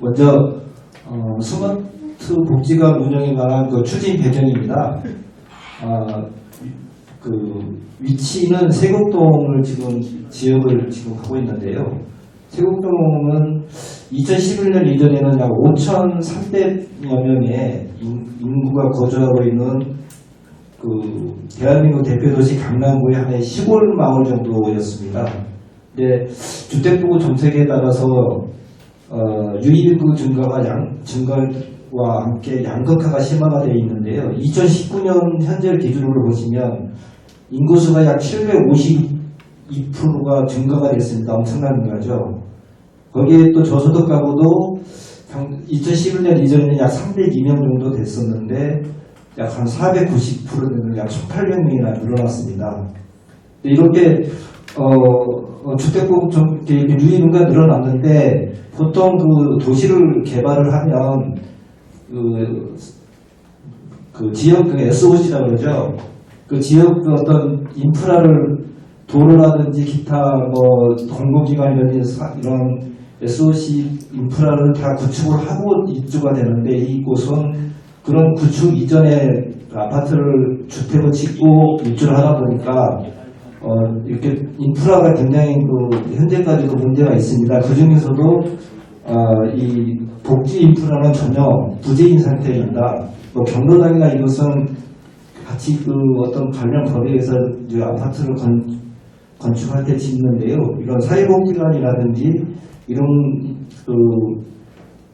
먼저 어, 스마트 복지관 운영에 관한 그 추진 배경입니다. 아, 그 위치는 세곡동을 지금 지역을 지금 가고 있는데요. 세곡동은 2011년 이전에는 약 5,300여 명의 인- 인구가 거주하고 있는 그 대한민국 대표 도시 강남구의 하나의 시골 마을 정도였습니다. 근데 주택부구 정책에 따라서 어, 유입인구 증가가 양, 증가와 함께 양극화가 심화가 되어 있는데요. 2019년 현재 기준으로 보시면 인구수가 약 752%가 증가가 됐습니다. 엄청난 거죠. 거기에 또 저소득 가구도 2011년 이전에는 약 302명 정도 됐었는데 약 한 490%는 약 1,800명이나 늘어났습니다. 이렇게 어, 어, 주택국 좀 이렇게 유입인구가 늘어났는데 보통 그 도시를 개발을 하면 그, 그 지역 그 SOC라고 그러죠. 그 지역 그 어떤 인프라를 도로라든지 기타 뭐 공공기관이라든지 사- 이런 SOC 인프라를 다 구축을 하고 입주가 되는데 이곳은 그런 구축 이전에 그 아파트를 주택을 짓고 입주를 하다 보니까 어, 이렇게 인프라가 굉장히 그 현재까지도 문제가 있습니다. 그 중에서도 어, 이 복지 인프라는 전혀 부재인 상태입니다. 뭐 경로당이나 이것은 같이 그 어떤 관련 거래에서 이제 아파트를 건, 건축할 때 짓는데요. 이런 사회복지관이라든지 이런 그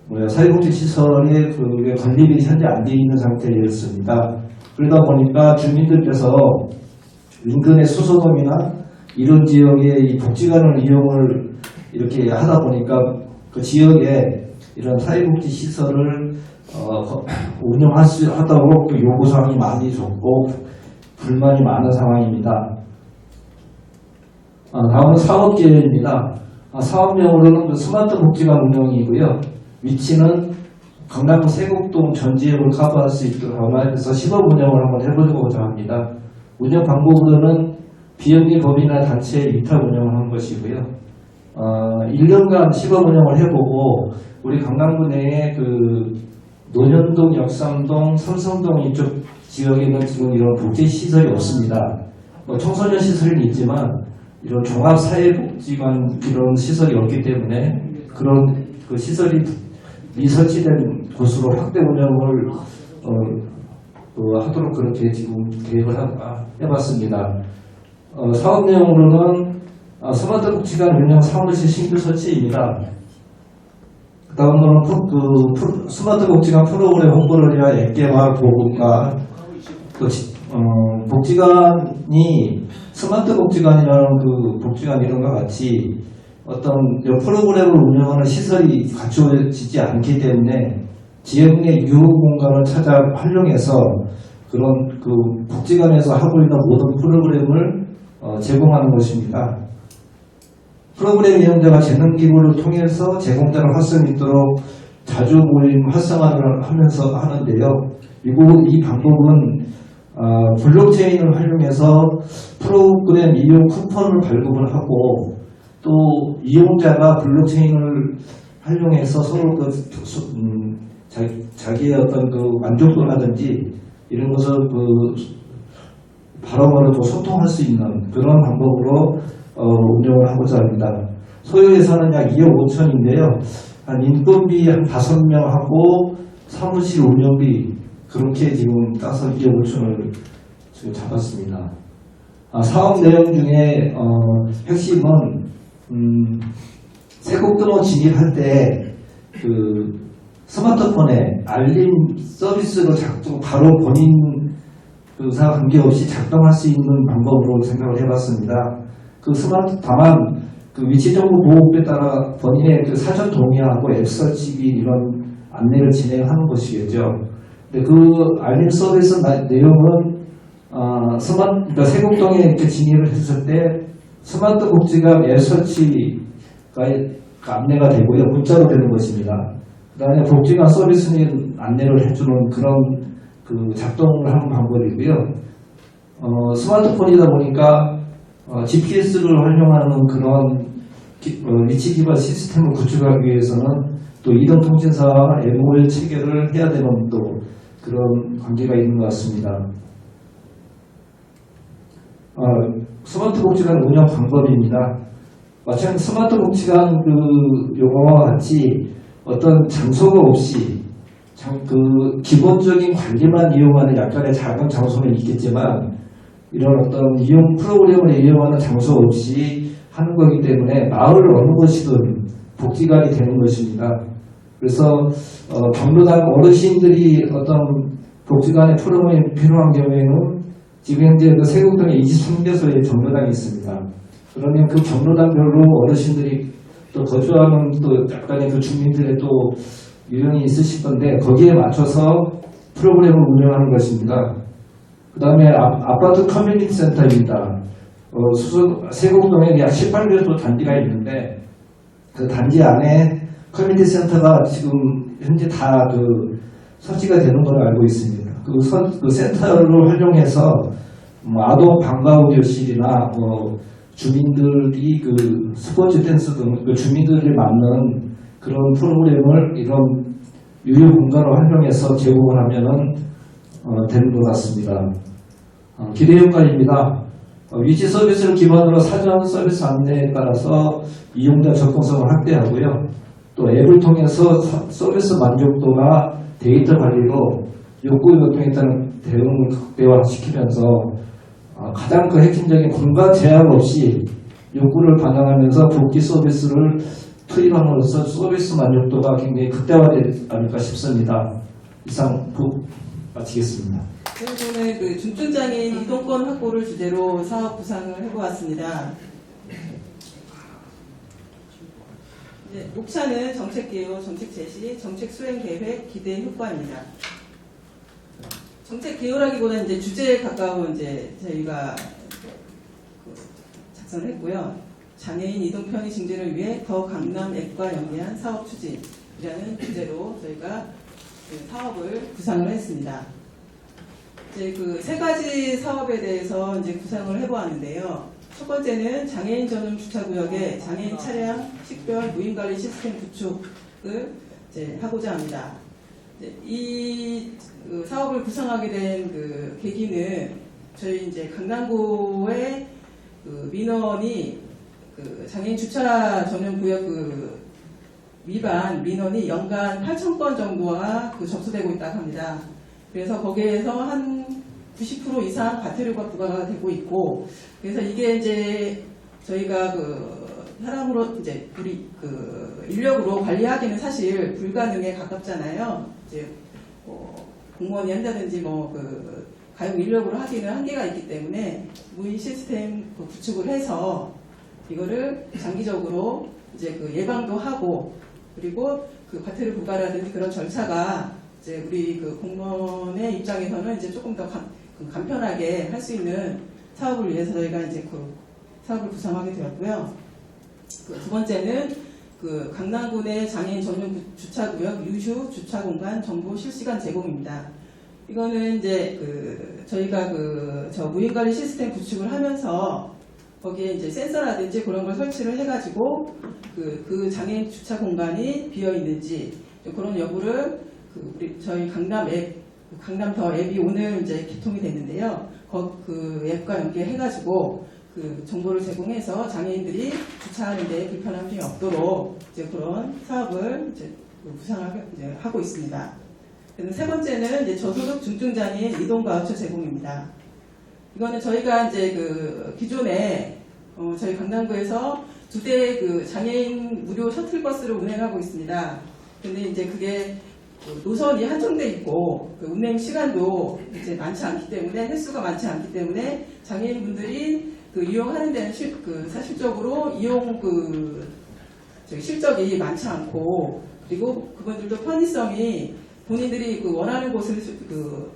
뭐야 사회복지 시설의 그 건립이 현재 안 돼 있는 상태였습니다. 그러다 보니까 주민들께서 인근의 수소돔이나 이런 지역의 이 복지관을 이용을 이렇게 하다 보니까 그 지역에 이런 사회복지 시설을 어, 거- 운영할 수 하다고 그 요구사항이 많이 적고 불만이 많은 상황입니다. 아, 다음은 사업 계획입니다. 아, 사업명으로는 그 스마트 복지관 운영이고요. 위치는 강남구 세곡동 전 지역을 커버할 수 있도록 해서 시범 운영을 한번 해보고자 합니다. 운영 방법으로는 비영리 법인이나 단체 위탁 운영을 한 것이고요. 어, 1년간 시범 운영을 해보고 우리 강남구 내에 그 논현동, 역삼동, 삼성동 이쪽 지역에는 지금 이런 복지 시설이 없습니다. 뭐 청소년 시설은 있지만 이런 종합사회복지관 이런 시설이 없기 때문에 그런 그 시설이 미설치된 곳으로 확대 운영을 어, 그 하도록 그렇게 지금 계획을 하- 해봤습니다. 어, 사업 내용으로는 아, 스마트 복지관 운영 사무실 신규 설치입니다. 그 다음으로는 프- 그 스마트 복지관 프로그램 홍보를 위한 앱 개발 보급과 또 지- 어, 복지관이 스마트 복지관이라는 그 복지관 이름과 같이 어떤 이 프로그램을 운영하는 시설이 갖춰지지 않기 때문에 지역 내 유흥 공간을 찾아 활용해서 그런 그 복지관에서 하고 있는 모든 프로그램을 어, 제공하는 것입니다. 프로그램 이용자가 재능기부를 통해서 제공자를 활성 있도록 자주 모임 활성화를 하면서 하는데요. 그리고 이 방법은 어, 블록체인을 활용해서 프로그램 이용 쿠폰을 발급을 하고 또 이용자가 블록체인을 활용해서 서로 그 소- 음, 자, 자기 의 어떤 그 만족도라든지 이런 것을 그 바로바로 또 소통할 수 있는 그런 방법으로 어, 운영을 하고자 합니다. 소요 예산은 약 2억 5천인데요. 한 인건비 한 5명 하고 사무실 운영비 그렇게 지금 따서 2억 5천을 지금 잡았습니다. 아, 사업 내용 중에 어, 핵심은 음, 세곡등호 진입할 때그 스마트폰에 알림 서비스를 작동 바로 본인 의사 관계없이 작동할 수 있는 방법으로 생각을 해봤습니다. 그 스마트 다만 그 위치 정보 보호법에 따라 본인의 그 사전 동의하고 앱 설치기 이런 안내를 진행하는 것이겠죠. 근데 그 알림 서비스 나- 내용은 어, 스마트 그러니까 세곡동에 이렇게 진입을 했을 때 스마트 복지관 앱 설치가 안내가 되고요 문자로 되는 것입니다. 그다음에 복지관 서비스는 안내를 해주는 그런 그 작동을 하는 방법이고요. 어, 스마트폰이다 보니까 어, GPS를 활용하는 그런 기- 어, 위치 기반 시스템을 구축하기 위해서는 또 이동 통신사와 MOL 체결을 해야 되는 또 그런 관계가 있는 것 같습니다. 어, 스마트 복지관 운영 방법입니다. 마찬가지 스마트 복지관 그 용어와 같이 어떤 장소가 없이 장- 그 기본적인 관리만 이용하는 약간의 작은 장소는 있겠지만 이런 어떤 이용 프로그램을 이용하는 장소 없이 하는 거기 때문에 마을 어느 곳이든 복지관이 되는 것입니다. 그래서 어, 경로당 어르신들이 어떤 복지관의 프로그램이 필요한 경우에는 지금 현재 그 세곡동에 23개소의 경로당이 있습니다. 그러면 그 경로당별로 어르신들이 또 거주하는 또 약간의 그 주민들의 또 유형이 있으실 건데 거기에 맞춰서 프로그램을 운영하는 것입니다. 그 다음에 아파트 커뮤니티 센터입니다. 어, 수성, 세곡동에 약 18개소 단지가 있는데 그 단지 안에 커뮤니티 센터가 지금 현재 다 그 설치가 되는 걸로 알고 있습니다. 그, 선- 그 센터를 활용해서 뭐 아동 방과후 교실이나 뭐 주민들이 그 스포츠 댄스 등그 주민들이 맞는 그런 프로그램을 이런 유휴 공간을 활용해서 제공을 하면은 어, 되는 것 같습니다. 어, 기대 효과입니다. 어, 위치 서비스를 기반으로 사전 서비스 안내에 따라서 이용자 접근성을 확대하고요. 또 앱을 통해서 서- 서비스 만족도나 데이터 관리로 욕구 요청에 따른 대응을 극대화시키면서 어, 가장 그 핵심적인 공간 제약 없이 욕구를 반영하면서 복지 서비스를 투입함으로써 서비스 만족도가 굉장히 극대화되지 않을까 싶습니다. 이상 부 마치겠습니다. 저희는 그 중증장애인 이동권 확보를 주제로 사업 구상을 해보았습니다. 네, 목차는 정책 개요, 정책 제시, 정책 수행 계획, 기대 효과입니다. 정책 개요라기보다는 이제 주제에 가까운 이제 저희가 그 작성을 했고요. 장애인 이동 편의 증진을 위해 더 강남 앱과 연계한 사업 추진이라는 주제로 저희가 그 사업을 구상을 했습니다. 이제 그 세 가지 사업에 대해서 이제 구상을 해보았는데요. 첫 번째는 장애인 전용 주차구역에 장애인 차량 식별 무인 관리 시스템 구축을 이제 하고자 합니다. 이 그 사업을 구상하게 된 그 계기는 저희 이제 강남구의 그 민원이 그 장애인 주차 전용 구역 그 위반 민원이 연간 8천 건 정도가 그 접수되고 있다고 합니다. 그래서 거기에서 한 90% 이상 과태료가 부과가 되고 있고 그래서 이게 이제 저희가 그 사람으로 이제 우리 그 인력으로 관리하기는 사실 불가능에 가깝잖아요. 이제 뭐 공무원이 한다든지 뭐 그 가용 인력으로 하기는 한계가 있기 때문에 무인 시스템 그 구축을 해서 이거를 장기적으로 이제 그 예방도 하고 그리고 그 과태료 부과라든지 그런 절차가 이제 우리 그 공무원의 입장에서는 이제 조금 더 간, 그 간편하게 할 수 있는 사업을 위해서 저희가 이제 그 사업을 구성하게 되었고요. 그 두 번째는 그 강남군의 장애인 전용 구- 주차구역 유휴 주차 공간 정보 실시간 제공입니다. 이거는 이제 그 저희가 그 저 무인관리 시스템 구축을 하면서 거기에 이제 센서라든지 그런 걸 설치를 해가지고 그, 그 장애인 주차 공간이 비어 있는지 그런 여부를 그 우리 저희 강남 앱, 그 강남 더 앱이 오늘 이제 개통이 됐는데요. 거, 그 앱과 연계해가지고 그 정보를 제공해서 장애인들이 주차하는데 불편한 점이 없도록 이제 그런 사업을 이제 구상을 이제 하고 있습니다. 세 번째는 이제 저소득 중증장애인 이동 바우처 제공입니다. 이거는 저희가 이제 그 기존에 어, 저희 강남구에서 두대그 장애인 무료 셔틀버스를 운행하고 있습니다. 근데 이제 그게 그 노선이 한정돼 있고 그 운행 시간도 이제 많지 않기 때문에 횟수가 많지 않기 때문에 장애인분들이 그 이용하는 데는 실, 그 사실적으로 이용 그 실적이 많지 않고 그리고 그분들도 편의성이 본인들이 그 원하는 곳을 그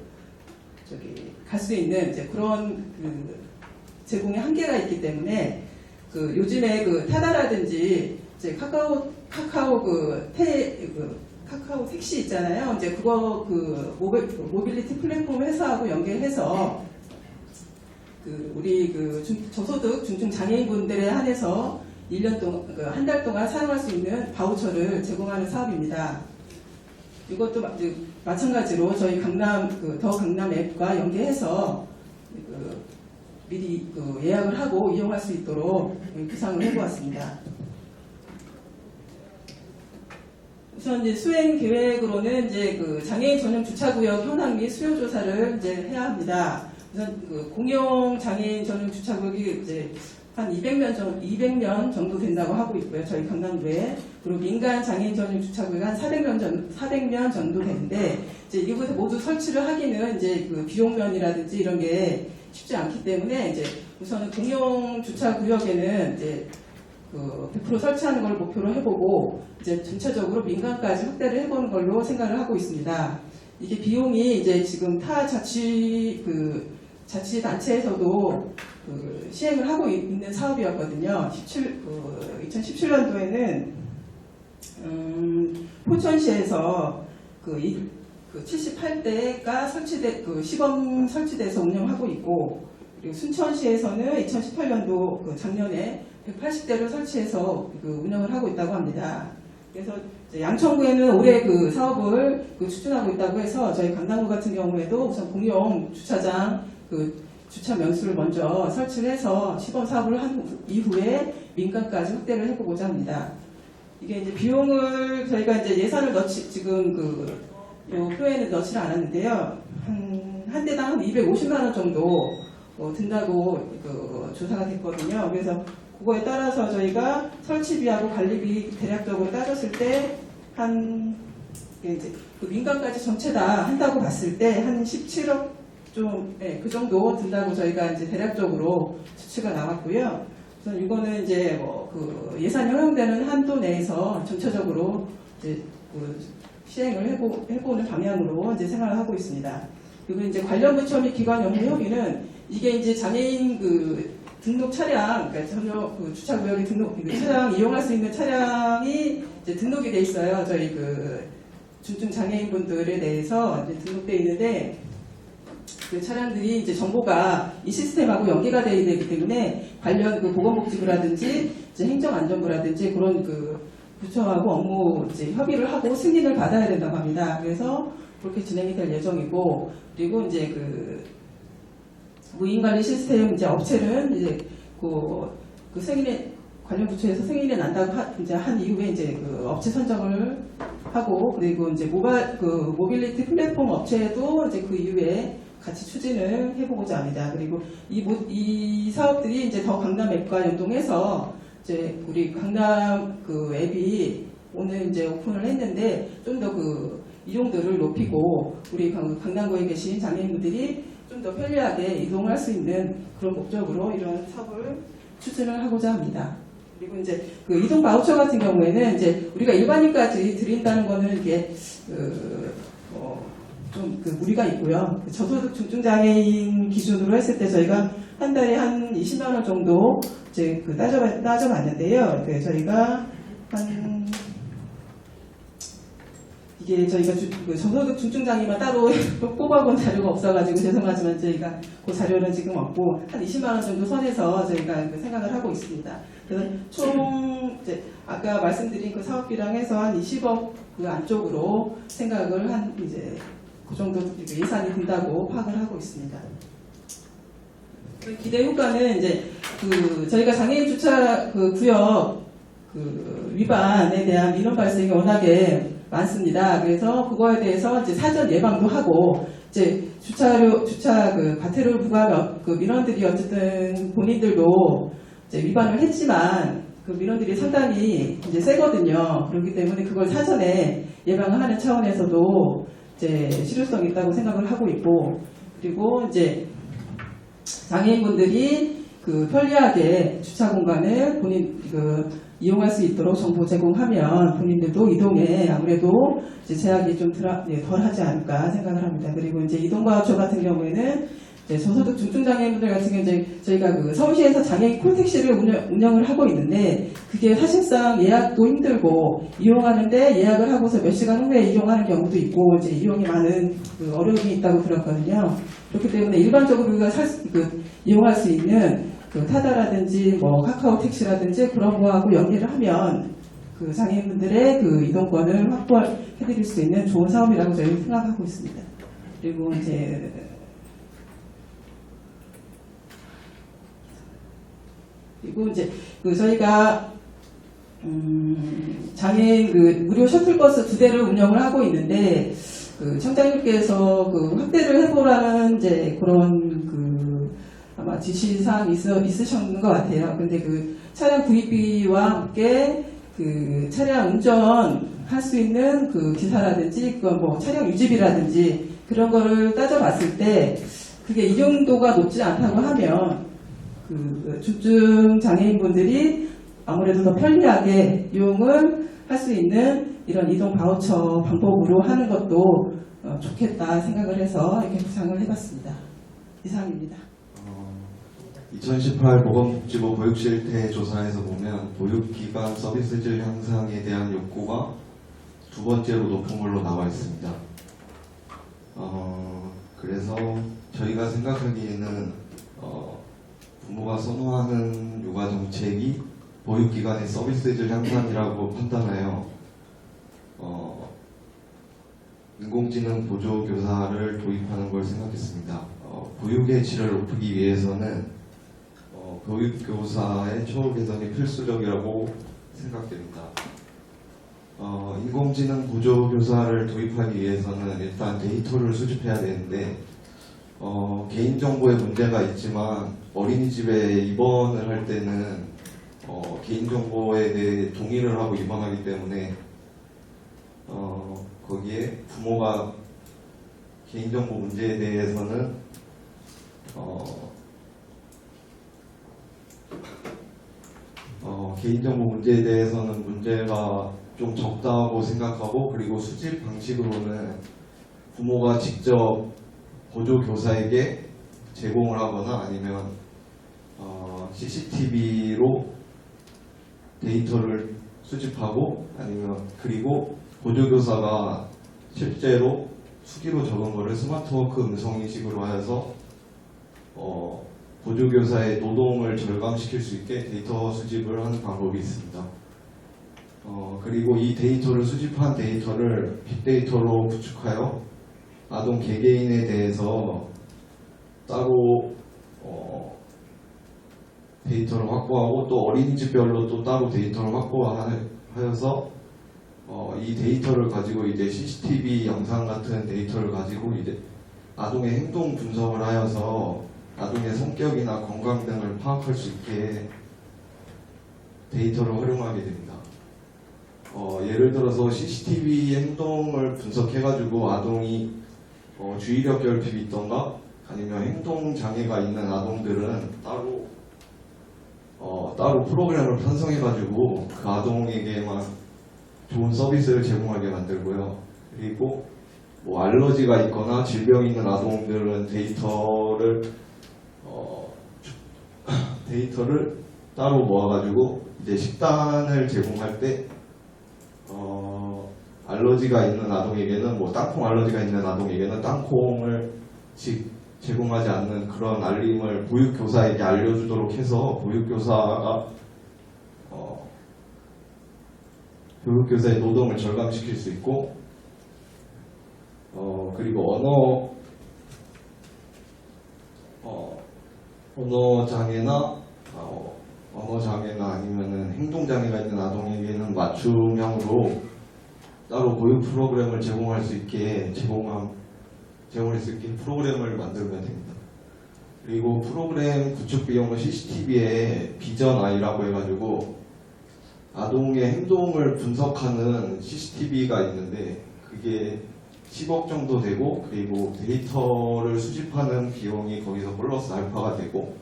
저기 갈 수 있는 이제 그런 그 제공의 한계가 있기 때문에 그 요즘에 그 타다라든지 이제 카카오 카카오 그태그 카카오 택시 있잖아요. 이제 그거 그 모빌, 모빌리티 플랫폼 회사하고 연계해서 그 우리 그 중- 저소득 중증 장애인분들에 한해서 1년 동안, 한달 동안 사용할 수 있는 바우처를 제공하는 사업입니다. 이것도 마- 그 마찬가지로 저희 강남, 그 더 강남 앱과 연계해서 그 미리 그 예약을 하고 이용할 수 있도록 구상을 해보았습니다. 우선 이제 수행 계획으로는 이제 그 장애인 전용 주차구역 현황 및 수요 조사를 이제 해야 합니다. 우선 그 공용 장애인 전용 주차구역이 이제 한 200명 정도, 200명 정도 된다고 하고 있고요. 저희 강남구에. 그리고 민간 장애인 전용 주차구역이 한 400명 정, 400명 정도 되는데, 이제 이곳에 모두 설치를 하기는 이제 그 비용면이라든지 이런 게 쉽지 않기 때문에 이제 우선은 공용 주차구역에는 이제 그 100% 설치하는 걸 목표로 해보고 이제 전체적으로 민간까지 확대를 해보는 걸로 생각을 하고 있습니다. 이게 비용이 이제 지금 타 자치 그 자치 단체에서도 그 시행을 하고 있- 있는 사업이었거든요. 17, 그 2017년도에는 음, 포천시에서 그, 이- 그 78대가 설치돼 그 시범 설치돼서 운영하고 있고 그리고 순천시에서는 2018년도 그 작년에 180대를 설치해서 그 운영을 하고 있다고 합니다. 그래서 양천구에는 올해 그 사업을 그 추진하고 있다고 해서 저희 강남구 같은 경우에도 우선 공용 주차장 그 주차 명수를 먼저 설치를 해서 시범 사업을 한 후- 이후에 민간까지 확대를 해보고자 합니다. 이게 이제 비용을 저희가 이제 예산을 넣지 지금 그 요 표에는 넣지는 않았는데요. 한, 한 대당 한 250만 원 정도 어, 든다고 그 조사가 됐거든요. 그래서 그거에 따라서 저희가 설치비하고 관리비 대략적으로 따졌을 때 한 이제 그 민간까지 전체 다 한다고 봤을 때 한 17억 좀그 정도 든다고 저희가 이제 대략적으로 수치가 나왔고요. 그래서 이거는 이제 뭐 그 예산이 허용되는 한도 내에서 전체적으로 이제 그 시행을 해보, 해보는 방향으로 이제 생각을 하고 있습니다. 그리고 이제 관련 부처 및 기관 연구 협의는 이게 이제 장애인 그 등록 차량, 그러니까 전용 그 주차 구역에 등록, 그 차량 이용할 수 있는 차량이 이제 등록이 돼 있어요. 저희 그 중증 장애인분들에 대해서 이제 등록돼 있는데 그 차량들이 이제 정보가 이 시스템하고 연계가 되어야 되기 때문에 관련 그 보건복지부라든지 이제 행정안전부라든지 그런 그 부처하고 업무 이제 협의를 하고 승인을 받아야 된다고 합니다. 그래서 그렇게 진행이 될 예정이고 그리고 이제 그 무인관리 시스템 이제 업체는 이제 그, 그 승인에 관련 부처에서 승인이 난다고 하, 이제 한 이후에 이제 그 업체 선정을 하고 그리고 이제 모바 그 모빌리티 플랫폼 업체도 이제 그 이후에 같이 추진을 해보고자 합니다. 그리고 이, 모- 이 사업들이 이제 더 강남 앱과 연동해서 이제 우리 강남 그 앱이 오늘 이제 오픈을 했는데 좀 더 그 이용도를 높이고 우리 강- 강남구에 계신 장애인분들이 좀 더 편리하게 이동할 수 있는 그런 목적으로 이런 사업을 추진을 하고자 합니다. 그리고 이제 그 이동 바우처 같은 경우에는 이제 우리가 일반인까지 드린다는 거는 이게 그, 그좀 그 무리가 있고요. 그 저소득 중증 장애인 기준으로 했을 때 저희가 한 달에 한 20만 원 정도 이제 그 따져 따져봤는데요. 그 저희가 이게 저희가 주- 그 저소득 중증 장애만 따로 뽑아본 자료가 없어가지고 죄송하지만 저희가 그 자료는 지금 없고 한 20만 원 정도 선에서 저희가 그 생각을 하고 있습니다. 그래서 총 이제 아까 말씀드린 그 사업비랑 해서 한 20억 그 안쪽으로 생각을 한 이제 그 정도 예산이 든다고 파악을 하고 있습니다. 그 기대 효과는 이제 그 저희가 장애인 주차 그 구역 그 위반에 대한 민원 발생이 워낙에 많습니다. 그래서 그거에 대해서 이제 사전 예방도 하고 이제 주차료 주차 그 과태료를 부과하면 그 민원들이 어쨌든 본인들도 이제 위반을 했지만 그 민원들이 상당히 이제 세거든요. 그렇기 때문에 그걸 사전에 예방을 하는 차원에서도 이제 실효성이 있다고 생각을 하고 있고 그리고 이제 장애인분들이 그 편리하게 주차 공간을 본인 그 이용할 수 있도록 정보 제공하면 본인들도 이동에 아무래도 제약이 좀 덜, 예, 덜하지 않을까 생각을 합니다. 그리고 이제 이동 바우처 같은 경우에는 이제 저소득 중증 장애인분들 같은 경우 이제 저희가 그 서울시에서 장애인 콜택시를 운영, 운영 을 하고 있는데 그게 사실상 예약도 힘들고 이용하는데 예약을 하고서 몇 시간 후에 이용하는 경우도 있고 이제 이용이 많은 그 어려움이 있다고 들었거든요. 그렇기 때문에 일반적으로 우리가 살 수- 그 이용할 수 있는 그 타다라든지 뭐 카카오 택시라든지 그런 거하고 연계를 하면 그 장애인분들의 그 이동권을 확보해드릴 수 있는 좋은 사업이라고 저희는 생각하고 있습니다. 그리고 이제 그리고 이제 그 저희가 음, 장애인 그 무료 셔틀버스 두 대를 운영을 하고 있는데 그 청장님께서 그 확대를 해보라는 이제 그런 그 아마 지시사항이 있어, 있으셨는 것 같아요. 근데 그 차량 구입비와 함께 그 차량 운전할 수 있는 그 기사라든지 그뭐 차량 유지비라든지 그런 거를 따져봤을 때 그게 이용도가 높지 않다고 하면 그 중증 장애인분들이 아무래도 더 편리하게 이용을 할 수 있는 이런 이동 바우처 방법으로 하는 것도 어, 좋겠다 생각을 해서 이렇게 구상을 해봤습니다. 이상입니다. 2018 보건복지부 보육실태 조사에서 보면 보육기관 서비스 질 향상에 대한 욕구가 두 번째로 높은 걸로 나와 있습니다. 어, 그래서 저희가 생각하기에는 어, 부모가 선호하는 육아 정책이 보육기관의 서비스 질 향상이라고 판단하여 어, 인공지능 보조교사를 도입하는 걸 생각했습니다. 어, 보육의 질을 높이기 위해서는 어, 교육교사의 처우 개선이 필수적이라고 생각됩니다. 어, 인공지능 보조교사를 도입하기 위해서는 일단 데이터를 수집해야 되는데 어, 개인정보에 문제가 있지만 어린이집에 입원을 할 때는 어, 개인정보에 대해 동의를 하고 입원하기 때문에 어, 거기에 부모가 개인정보 문제에 대해서는 어, 어, 개인정보 문제에 대해서는 문제가 좀 적다고 생각하고 그리고 수집 방식으로는 부모가 직접 보조 교사에게 제공을 하거나 아니면 어, CCTV로 데이터를 수집하고 아니면 그리고 보조교사가 실제로 수기로 적은 거를 스마트워크 음성인식으로 하여서 어, 보조교사의 노동을 절감시킬 수 있게 데이터 수집을 하는 방법이 있습니다. 어, 그리고 이 데이터를 수집한 데이터를 빅데이터로 구축하여 아동 개개인에 대해서 따로 어, 데이터를 확보하고 또 어린이집별로 또 따로 데이터를 확보하여서 어, 이 데이터를 가지고 이제 CCTV 영상 같은 데이터를 가지고 이제 아동의 행동 분석을 하여서 아동의 성격이나 건강 등을 파악할 수 있게 데이터를 활용하게 됩니다. 어, 예를 들어서 CCTV 행동을 분석해가지고 아동이 어, 주의력 결핍이 있던가 아니면 행동 장애가 있는 아동들은 따로 어, 따로 프로그램을 편성해가지고 그 아동에게만 좋은 서비스를 제공하게 만들고요. 그리고 뭐 알러지가 있거나 질병이 있는 아동들은 데이터를 어, 데이터를 따로 모아가지고 이제 식단을 제공할 때 어, 알러지가 있는 아동에게는 뭐 땅콩 알러지가 있는 아동에게는 땅콩을 직 제공하지 않는 그런 알림을 보육교사에게 알려주도록 해서 보육교사가 어, 교육교사의 노동을 절감시킬 수 있고 어, 그리고 언어 어, 언어 장애나 어, 언어 장애나 아니면은 행동 장애가 있는 아동에게는 맞춤형으로 따로 보육 프로그램을 제공할 수 있게 제공함 제공할 수 있게 프로그램을 만들면 됩니다. 그리고 프로그램 구축 비용은 CCTV에 비전 아이라고 해가지고 아동의 행동을 분석하는 CCTV가 있는데 그게 10억 정도 되고 그리고 데이터를 수집하는 비용이 거기서 플러스 알파가 되고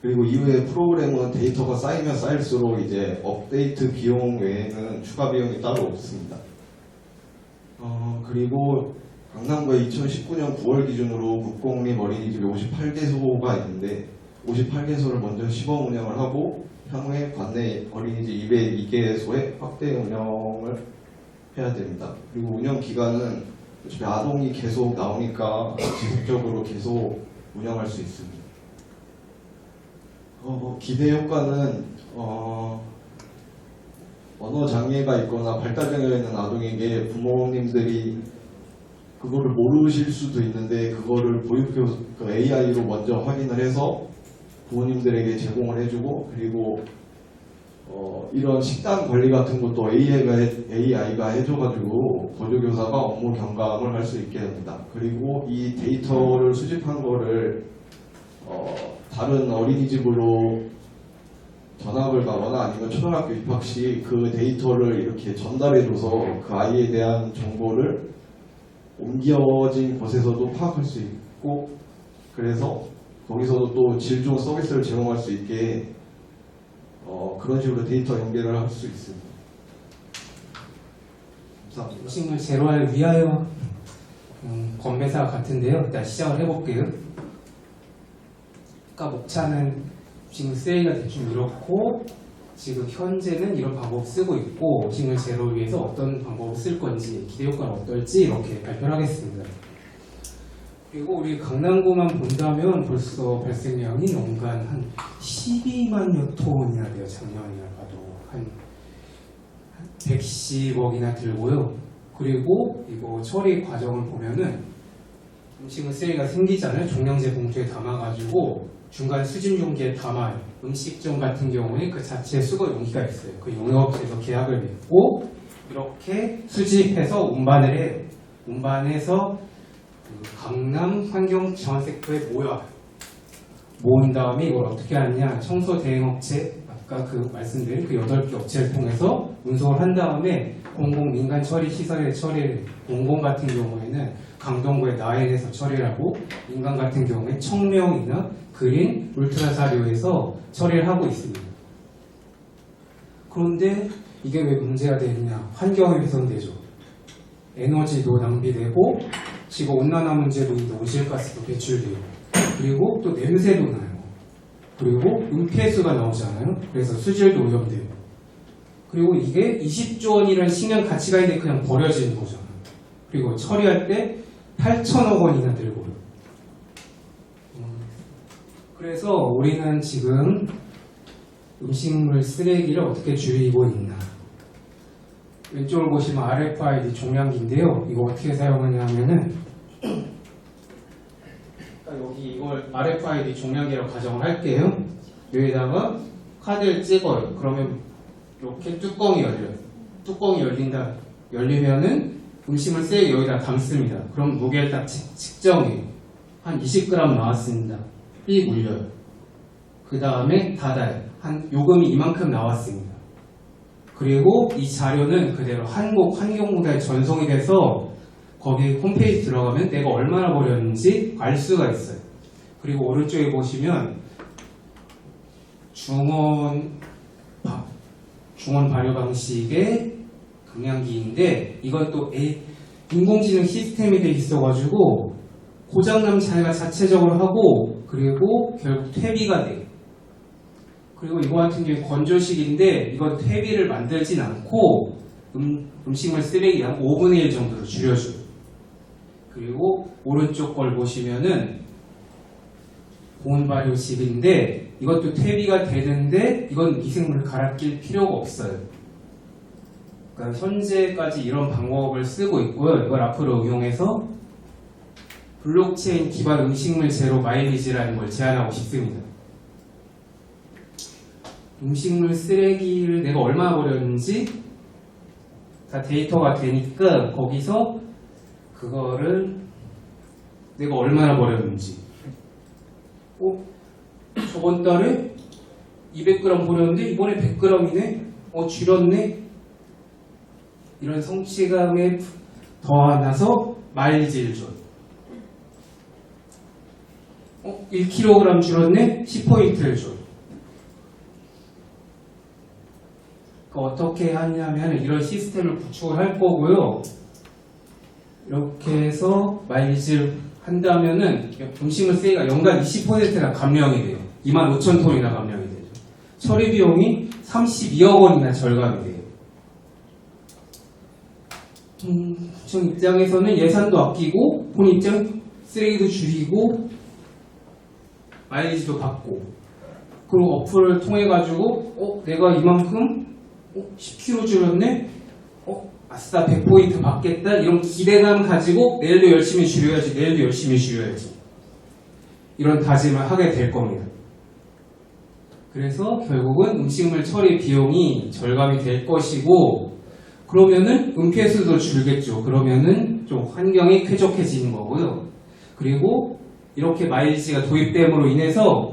그리고 이후에 프로그램은 데이터가 쌓이면 쌓일수록 이제 업데이트 비용 외에는 추가 비용이 따로 없습니다. 어, 그리고 강남구에 2019년 9월 기준으로 국공립 어린이집이 58개소가 있는데 58개소를 먼저 시범 운영을 하고 향후에 관내 어린이집 202개소에 확대 운영을 해야 됩니다. 그리고 운영 기간은 어차피 아동이 계속 나오니까 지속적으로 계속 운영할 수 있습니다. 어, 기대 효과는 어, 언어 장애가 있거나 발달 장애가 있는 아동에게 부모님들이 그거를 모르실 수도 있는데 그거를 보육교 그 AI로 먼저 확인을 해서 부모님들에게 제공을 해주고 그리고 어, 이런 식단 관리 같은 것도 AI가, 해, AI가 해줘가지고 보조교사가 업무 경감을 할 수 있게 됩니다. 그리고 이 데이터를 수집한 거를 어, 다른 어린이집으로 전학을 가거나 아니면 초등학교 입학 시 그 데이터를 이렇게 전달해줘서 그 아이에 대한 정보를 옮겨진 곳에서도 파악할 수 있고 그래서 거기서도 또질 좋은 서비스를 제공할 수 있게 어, 그런 식으로 데이터 연계를 할수 있습니다. 감사합니다. 음식물 제로화를 위하여 음, 건배사 같은데요. 일단 시작을 해볼게요. 아까 목차는 음식물 쓰레기가 대충 이렇고 지금 현재는 이런 방법 쓰고 있고 음식물 제로를 위해서 어떤 방법을 쓸 건지 기대 효과는 어떨지 이렇게 발표를 하겠습니다. 그리고 우리 강남구만 본다면 벌써 발생량이 연간 한 12만여 톤이나 돼요. 작년이나 봐도 한 110억이나 들고요. 그리고 이거 처리 과정을 보면은 음식물 쓰레기가 생기잖아요. 종량제 봉투에 담아가지고 중간 수진 용기에 담아요. 음식점 같은 경우에 그 자체 수거 용기가 있어요. 그 용역업체에서 계약을 맺고 이렇게 수집해서 운반을 해요. 운반해서 그 강남 환경 지원 섹터에 모여 모은 다음에 이걸 어떻게 하느냐 청소 대행 업체 아까 그 말씀드린 그 8개 업체를 통해서 운송을 한 다음에 공공 민간 처리 시설에 처리를 공공 같은 경우에는 강동구의 나인에서 처리를 하고 민간 같은 경우에 청명이나 그린 울트라 사료에서 처리를 하고 있습니다. 그런데 이게 왜 문제가 되느냐 환경이 훼손되죠. 에너지도 낭비되고 지구 온난화 문제로 온실가스도 배출돼요. 그리고 또 냄새도 나요. 그리고 은폐수가 나오잖아요. 그래서 수질도 오염돼요. 그리고 이게 20조 원이라는 식량 가치가 있는데 그냥 버려지는 거잖아요. 그리고 처리할 때 8천억 원이나 들고요. 음, 그래서 우리는 지금 음식물 쓰레기를 어떻게 줄이고 있나. 왼쪽을 보시면 RFID 종량기인데요. 이거 어떻게 사용하냐 하면은 그러니까 이걸 RFID 종량기라고 가정을 할게요. 여기다가 카드를 찍어요. 그러면 이렇게 뚜껑이 열려요. 뚜껑이 열린다. 열리면은 음식물 쓰레기 여기다 담습니다. 그럼 무게를 딱 측- 측정해요. 한 20g 나왔습니다. 삑 울려요. 그 다음에 닫아요. 한 요금이 이만큼 나왔습니다. 그리고 이 자료는 그대로 한국 환경공단에 전송이 돼서 거기 홈페이지 들어가면 내가 얼마나 버렸는지 알 수가 있어요. 그리고 오른쪽에 보시면 중원 바- 중원 발효 방식의 경량기인데 이것도 인공지능 시스템이 돼 있어가지고 고장남 자기가 자체적으로 하고 그리고 결국 퇴비가 돼요. 그리고 이거 같은 경우 건조식인데 이건 퇴비를 만들진 않고 음, 음식물 쓰레기 한 5분의 1 정도로 줄여줘요. 그리고 오른쪽 걸 보시면은 보온 발효식인데 이것도 퇴비가 되는데 이건 미생물을 갈아 낄 필요가 없어요. 그러니까 현재까지 이런 방법을 쓰고 있고요. 이걸 앞으로 응용해서 블록체인 기반 음식물 제로 마일리지라는 걸 제안하고 싶습니다. 음식물 쓰레기를 내가 얼마나 버렸는지 다 데이터가 되니까 거기서 그거를 내가 얼마나 버렸는지 어? 저번 달에 200g 버렸는데 이번에 100g이네? 어 줄였네? 이런 성취감에 더하나서 마일리지를 줘요 어? 1kg 줄었네? 10포인트를 줘요 그 어떻게 하냐면 이런 시스템을 구축을 할 거고요. 이렇게 해서 마일리지를 한다면은 음식물 쓰레기가 연간 20%나 감량이 돼요. 2만 5천 톤이나 감량이 되죠. 처리 비용이 32억 원이나 절감이 돼요. 음, 좀 입장에서는 예산도 아끼고 본 입장 쓰레기도 줄이고 마일리지도 받고 그리고 어플을 통해 가지고 어 내가 이만큼 어, 10kg 줄였네 어 아싸 100포인트 받겠다 이런 기대감 가지고 내일도 열심히 줄여야지 내일도 열심히 줄여야지 이런 다짐을 하게 될 겁니다. 그래서 결국은 음식물 처리 비용이 절감이 될 것이고 그러면은 은폐수도 줄겠죠. 그러면은 좀 환경이 쾌적해지는 거고요. 그리고 이렇게 마일리지가 도입됨으로 인해서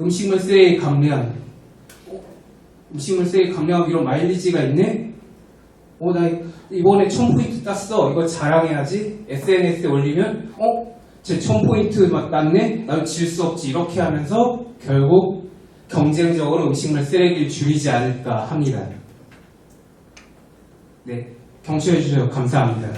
음식물 쓰레기 감량 어? 음식물 쓰레기 감량하고 이런 마일리지가 있네? 어, 나 이번에 1000포인트 땄어. 이거 자랑해야지. SNS에 올리면, 어? 제 1000포인트 막 땄네? 나도 질수 없지. 이렇게 하면서 결국 경쟁적으로 음식물 쓰레기를 줄이지 않을까 합니다. 네. 경청해주셔서 감사합니다.